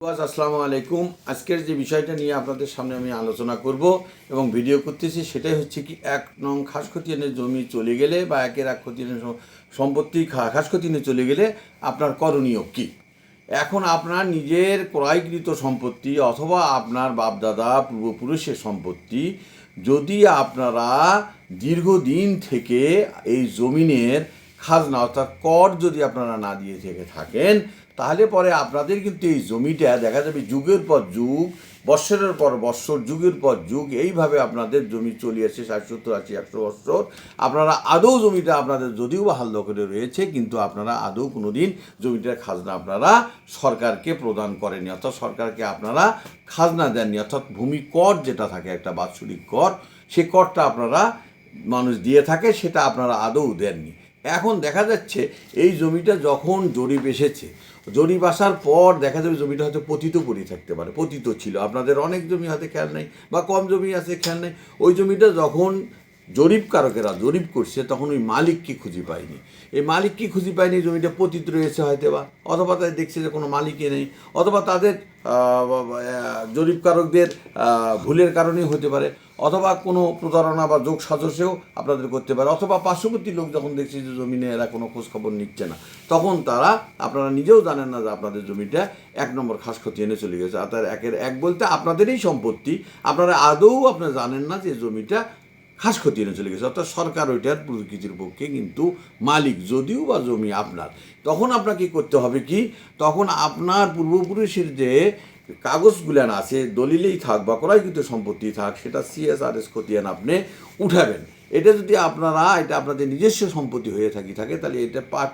আসসালামু আলাইকুম। আজকের যে বিষয়টা নিয়ে আপনাদের সামনে আমি আলোচনা করব এবং ভিডিও করতেছি, সেটাই হচ্ছে কি এক নং খাস খতিয়ানের জমি চলে গেলে বা একের এক খতিয়ানের সম- সম্পত্তি খাস খতিয়ানে চলে গেলে আপনার করণীয় কী? এখন আপনার নিজের ক্রয়কৃত সম্পত্তি অথবা আপনার বাপদাদা পূর্বপুরুষের সম্পত্তি, যদি আপনারা দীর্ঘদিন থেকে এই জমিনের খাজনা অর্থাৎ কর যদি আপনারা না দিয়ে থেকে থাকেন তাহলে পরে আপনাদের কিন্তু এই জমিটা দেখা যাবে যুগের পর যুগ, বৎসরের পর বৎসর, যুগের পর যুগ, এইভাবে আপনাদের জমি চলে আসছে ষাট, সত্তর, আশি, একশো বৎসর। আপনারা আদৌ জমিটা আপনাদের যদিও বা হাল দখলে রয়েছে, কিন্তু আপনারা আদৌ কোনো দিন জমিটার খাজনা আপনারা সরকারকে প্রদান করেনি অর্থাৎ সরকারকে আপনারা খাজনা দেননি। অর্থাৎ ভূমি কর যেটা থাকে, একটা বাৎসরিক কর, সে করটা আপনারা মানুষ দিয়ে থাকে, সেটা আপনারা আদৌ দেননি। এখন দেখা যাচ্ছে এই জমিটা যখন জরিপ এসেছে, জরিপ আসার পর দেখা যাবে জমিটা হয়তো পতিত পড়ে থাকতে পারে, পতিত ছিল। আপনাদের অনেক জমি হাতে খেয়াল নেই বা কম জমি আছে খেয়াল নেই। ওই জমিটা যখন জরিপ কারকেরা জরিপ করছে, তখন ওই মালিককে খুঁজে পায়নি। এই মালিককে খুঁজে পায়নি জমিটা পতিত রয়েছে হয়তো বা অথবা তাই দেখছে যে কোনো মালিকই নেই, অথবা তাদের জরিপকারকদের ভুলের কারণেই হতে পারে। অথবা কোনো প্রতারণা বা যোগ সাজসেও আপনাদের করতে পারে। অথবা পার্শ্ববর্তী লোক যখন দেখছে যে জমিনে এরা কোনো খোঁজখবর নিচ্ছে না, তখন তারা আপনারা নিজেও জানেন না যে আপনাদের জমিটা এক নম্বর খাস ক্ষতি এনে চলে গেছে। আর তার একের এক বলতে আপনাদেরই সম্পত্তি। আপনারা আদৌ আপনারা জানেন না যে জমিটা খাস ক্ষতি এনে চলে গেছে। অর্থাৎ সরকার ওইটার প্রকৃতির পক্ষে কিন্তু মালিক যদিও বা জমি আপনার। তখন আপনাকে করতে হবে কি? তখন আপনার পূর্বপুরুষের যে কাগজগুলান আছে দলিলেই থাক বা ক্রয়কৃত সম্পত্তি থাক, সেটা সিএসআরএস খতিয়ান আপনি উঠাবেন। এটা যদি আপনারা, এটা আপনাদের নিজস্ব সম্পত্তি হয়ে থাকি, থাকে, তাহলে এটা পাট,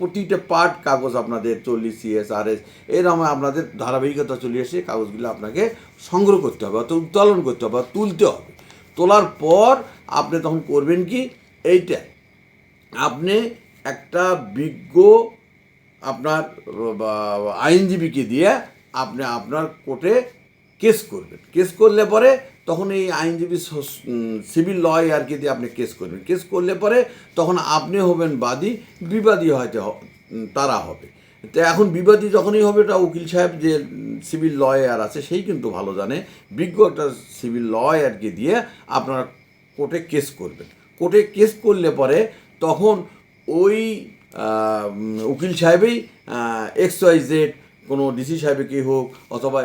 প্রতিটা পার্ট কাগজ আপনাদের চল্লিশ সিএস আর এস এরকম আপনাদের ধারাবাহিকতা চলে এসে কাগজগুলো আপনাকে সংগ্রহ করতে হবে, অর্থাৎ উত্তোলন করতে হবে তুলতে হবে। তোলার পর আপনি তখন করবেন কি, এইটা, আপনি একটা বিজ্ঞ আপনার আইনজীবীকে দিয়ে আপনি আপনার কোর্টে কেস করবেন। কেস করলে পরে তখন এই আইনজীবী সিভিল লয়ারকে দিয়ে আপনি কেস করবেন। কেস করলে পরে তখন আপনি হবেন বাদী, বিবাদী হয়তো তারা হবে। তো এখন বিবাদী যখনই হবে, এটা উকিল সাহেব যে সিভিল লয়ার আছে, সেই কিন্তু ভালো জানে। বিজ্ঞ একটা সিভিল লয়ারকে দিয়ে আপনারা কোর্টে কেস করবেন। কোর্টে কেস করলে পরে তখন ওই উকিল সাহেবেই এক্স ওয়াই জেড কোনো ডিসি সাহেবে কে হোক, অথবা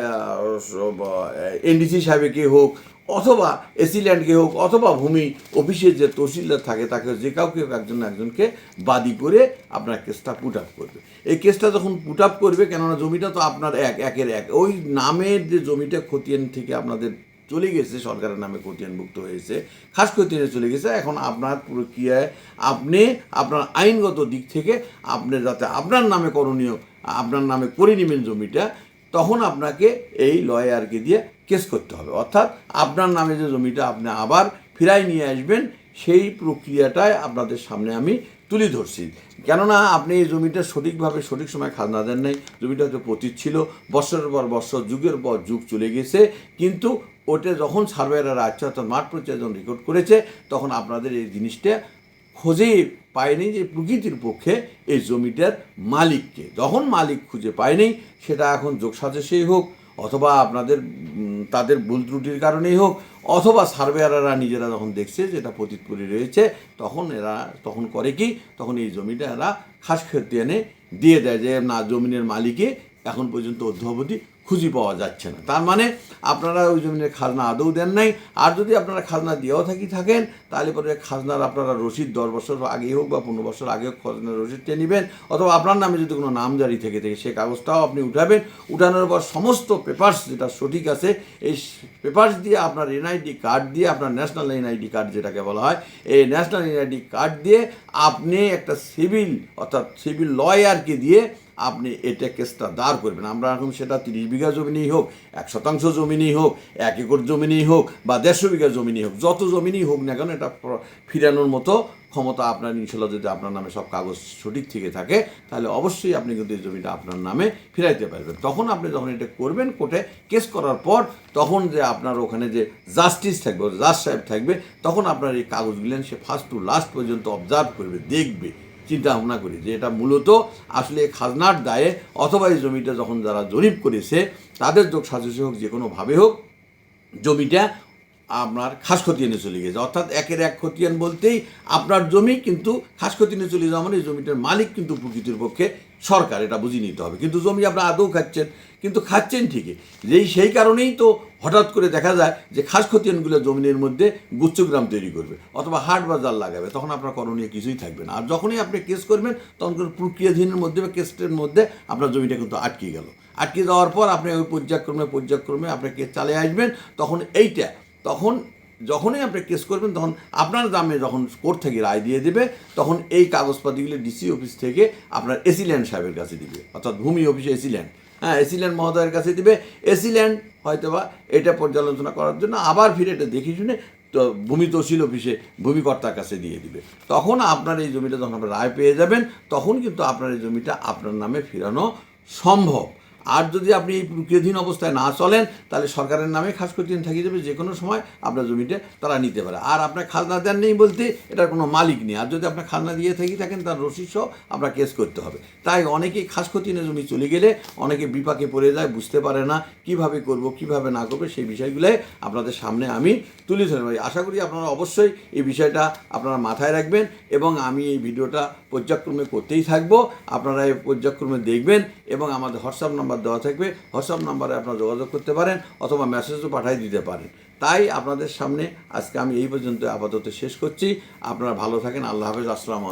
এনডিসি সাহেবে কে হোক, অথবা এসি ল্যান্ডকে হোক, অথবা ভূমি অফিসের যে তহসিলদার থাকে, তাকে যে কাউকে একজন একজনকে বাদী করে আপনার কেসটা পুট আপ করবে। এই কেসটা যখন পুট আপ করবে, কেননা জমিটা তো আপনার এক, একের এক। ওই নামের যে জমিটা খতিয়ান থেকে আপনাদের চলে গেছে, সরকারের নামে খতিয়ানভুক্ত হয়েছে, খাস খতিয়ানে চলে গেছে, এখন আপনার প্রক্রিয়ায় আপনি আপনার আইনগত দিক থেকে আপনি যাতে আপনার নামে করণীয় আপনার নামে করে নেবেন জমিটা, তখন আপনাকে এই লয়ারকে দিয়ে কেস করতে হবে। অর্থাৎ আপনার নামে যে জমিটা আপনি আবার ফিরাই নিয়ে আসবেন, সেই প্রক্রিয়াটাই আপনাদের সামনে আমি তুলে ধরছি। কেননা আপনি এই জমিটা সঠিকভাবে সঠিক সময় খাজনা দেন নাই, জমিটা হয়তো পতিত ছিল, বছরের পর বছর, যুগের পর যুগ চলে গেছে, কিন্তু ওটা যখন সার্ভেয়াররা আছে অর্থাৎ মাঠ পরিচয় যখন রেকর্ড করেছে, তখন আপনাদের এই জিনিসটা খোঁজেই পায়নি যে প্রকৃতির পক্ষে এই জমিটার মালিককে। যখন মালিক খুঁজে পায়নি, সেটা এখন যোগসাজসেই হোক, অথবা আপনাদের তাদের ভুল ত্রুটির কারণেই হোক, অথবা সার্ভেয়াররা নিজেরা যখন দেখছে যেটা পড়ে রয়েছে, তখন এরা, তখন করে কি, তখন এই জমিটা এরা খাস খেতে এনে দিয়ে দেয় যে না, জমিনের মালিকে এখন পর্যন্ত অদ্যাবধি খুঁজে পাওয়া যাচ্ছে না। তার মানে আপনারা ওই জমিনের খাজনা আদৌ দেন নাই। আর যদি আপনারা খাজনা দিয়েও থাকি থাকেন, তাহলে পরে খাজনার আপনারা রসিদ দশ বছর আগে হোক বা পনেরো বছর আগে হোক খাজনার রসিদটা নেবেন। অথবা আপনার নামে যদি কোনো নাম জারি থেকে থাকে সেই কাগজটাও আপনি উঠাবেন। উঠানোর পর সমস্ত পেপার্স যেটা সঠিক আছে, এই পেপার্স দিয়ে আপনার এনআইডি কার্ড দিয়ে, আপনার ন্যাশনাল এনআইডি কার্ড যেটাকে বলা হয়, এই ন্যাশনাল এনআইডি কার্ড দিয়ে আপনি একটা সিভিল অর্থাৎ সিভিল লয়ারকে দিয়ে আপনি এটা কেসটা দাঁড় করবেন। আমরা এখন সেটা তিরিশ বিঘা জমি জমিনেই হোক, এক শতাংশ জমিনেই হোক, এক একর জমি জমিনেই হোক বা দেড়শো বিঘা জমিনেই হোক, যত জমিনেই হোক না কেন এটা ফিরানোর মতো ক্ষমতা আপনার ইনশাল্লাহ যদি আপনার নামে সব কাগজ সঠিক থেকে থাকে, তাহলে অবশ্যই আপনি কিন্তু এই জমিটা আপনার নামে ফিরাইতে পারবেন। তখন আপনি যখন এটা করবেন কোর্টে কেস করার পর, তখন যে আপনার ওখানে যে জাস্টিস থাকবে জাজ সাহেব থাকবে, তখন আপনার এই কাগজগুলো সে ফার্স্ট টু লাস্ট পর্যন্ত অবজার্ভ করবে, দেখবে। চিন্তা ভাবনা করি যে এটা মূলত আসলে খাজনার দায়ে অথবা এই জমিটা যখন যারা জরিপ করেছে, তাদের যোগ সাজসে হোক, যে কোনোভাবে হোক, জমিটা আপনার খাস খতিয়ানে চলে গেছে। অর্থাৎ একের এক খতিয়ান বলতেই আপনার জমি কিন্তু খাস খতিয়ানে চলে যাওয়া মানে জমিটার মালিক কিন্তু প্রকৃতির পক্ষে সরকার, এটা বুঝিয়ে নিতে হবে। কিন্তু জমি আপনার আদৌ খাচ্ছেন, কিন্তু খাচ্ছেন ঠিকই। যেই সেই কারণেই তো হঠাৎ করে দেখা যায় যে খাস খতিয়ানগুলো জমিনের মধ্যে গুচ্ছগ্রাম তৈরি করবে অথবা হাট বাজার লাগাবে, তখন আপনার করণীয় কিছুই থাকবে না। আর যখনই আপনি কেস করবেন, তখন প্রক্রিয়াধীনের মধ্যে বা কেসটের মধ্যে আপনার জমিটা কিন্তু আটকে গেল। আটকে যাওয়ার পর আপনি ওই পর্যায়ক্রমে পর্যায়ক্রমে আপনি কেস চালিয়ে আসবেন, তখন এইটা, তখন যখনই আপনি কেস করবেন, তখন আপনার দামে যখন কোর্ট থেকে রায় দিয়ে দেবে, তখন এই কাগজপাতিগুলি ডিসি অফিস থেকে আপনার এসিল্যান্ড সাহেবের কাছে দিবে। অর্থাৎ ভূমি অফিসে এসিল্যান্ড হ্যাঁ এসিল্যান্ড মহোদয়ের কাছে দিবে। এসিল্যান্ড হয়তোবা এটা পর্যালোচনা করার জন্য আবার ফিরে এটা দেখে শুনে তো ভূমি তহসিল অফিসে ভূমিকর্তার কাছে দিয়ে দিবে। তখন আপনার এই জমিটা যখন আপনার রায় পেয়ে যাবেন, তখন কিন্তু আপনার এই জমিটা আপনার নামে ফেরানো সম্ভব। আর যদি আপনি এই প্রক্রিয়াধীন অবস্থায় না চলেন, তাহলে সরকারের নামে খাস খতিয়ান থাকি যাবে যে কোনো সময় আপনার জমিটা তারা নিতে পারে। আর আপনার খাজনা দেন নেই বলতে এটার কোনো মালিক নেই। আর যদি আপনার খাজনা দিয়ে থাকি থাকেন, তার রসিদ সহ আপনার কেস করতে হবে। তাই অনেকেই খাস খতিয়ানে জমি চলে গেলে অনেকে বিপাকে পড়ে যায়, বুঝতে পারে না কীভাবে করব, কীভাবে না করবে, সেই বিষয়গুলোই আপনাদের সামনে আমি তুলে ধরবো। আশা করি আপনারা অবশ্যই এই বিষয়টা আপনারা মাথায় রাখবেন এবং আমি এই ভিডিওটা পর্যায়ক্রমে করতেই থাকব। আপনারা এই পর্যায়ক্রমে দেখবেন এবং আমাদের হোয়াটসঅ্যাপ নাম্বার দেওয়া থাকবে, হোয়াটসঅ্যাপ নাম্বারে আপনারা যোগাযোগ করতে পারেন অথবা মেসেজও পাঠিয়ে দিতে পারেন। তাই আপনাদের সামনে আজকে আমি এই পর্যন্ত আপাতত শেষ করছি। আপনারা ভালো থাকেন, আল্লাহ হাফেজ, আসসালামু